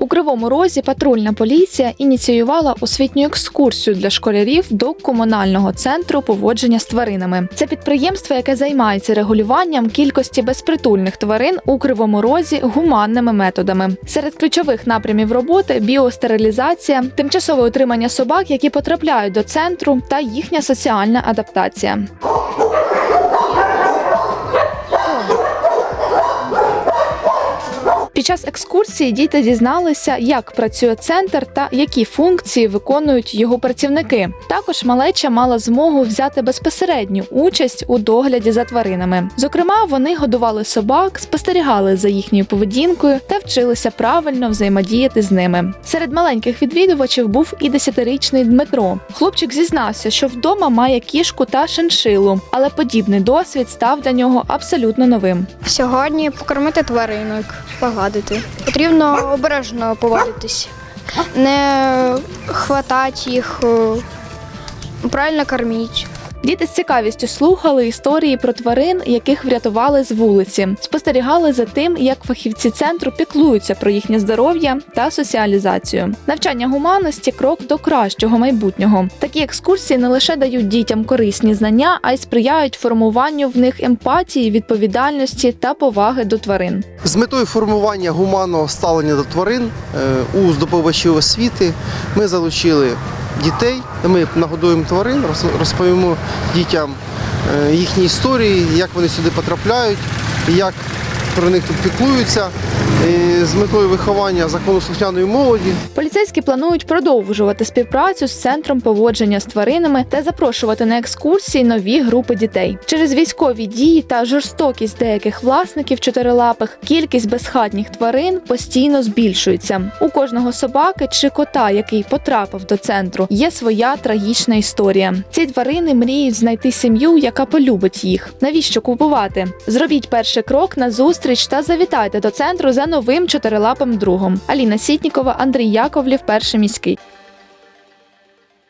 У Кривому Розі патрульна поліція ініціювала освітню екскурсію для школярів до комунального центру поводження з тваринами. Це підприємство, яке займається регулюванням кількості безпритульних тварин у Кривому Розі гуманними методами. Серед ключових напрямів роботи біостерилізація, тимчасове утримання собак, які потрапляють до центру, та їхня соціальна адаптація. Час екскурсії діти дізналися, як працює центр та які функції виконують його працівники. Також малеча мала змогу взяти безпосередню участь у догляді за тваринами. Зокрема, вони годували собак, спостерігали за їхньою поведінкою та вчилися правильно взаємодіяти з ними. Серед маленьких відвідувачів був і десятирічний Дмитро. Хлопчик зізнався, що вдома має кішку та шиншилу, але подібний досвід став для нього абсолютно новим. Сьогодні покормити тваринок, погладити. Потрібно обережно поводитись, не хватати їх, е, правильно корміть. Діти з цікавістю слухали історії про тварин, яких врятували з вулиці, спостерігали за тим, як фахівці центру піклуються про їхнє здоров'я та соціалізацію. Навчання гуманності крок до кращого майбутнього. Такі екскурсії не лише дають дітям корисні знання, а й сприяють формуванню в них емпатії, відповідальності та поваги до тварин. З метою формування гуманного ставлення до тварин е, у здобувачів освіти ми залучили дітей. Ми нагодуємо тварин, роз- розповімо дітям е, їхні історії, як вони сюди потрапляють, як про них тут піклуються. З метою виховання законослухняної молоді Поліцейські планують продовжувати співпрацю з центром поводження з тваринами та запрошувати на екскурсії нові групи дітей. Через військові дії та жорстокість деяких власників чотирилапих кількість безхатніх тварин постійно збільшується. У кожного собаки чи кота, який потрапив до центру, є своя трагічна історія. Ці тварини мріють знайти сім'ю, яка полюбить їх. Навіщо купувати? Зробіть перший крок на зустріч та завітайте до центру за новим чотирилапим другом. Аліна Сітнікова, Андрій Яковлів, перший міський.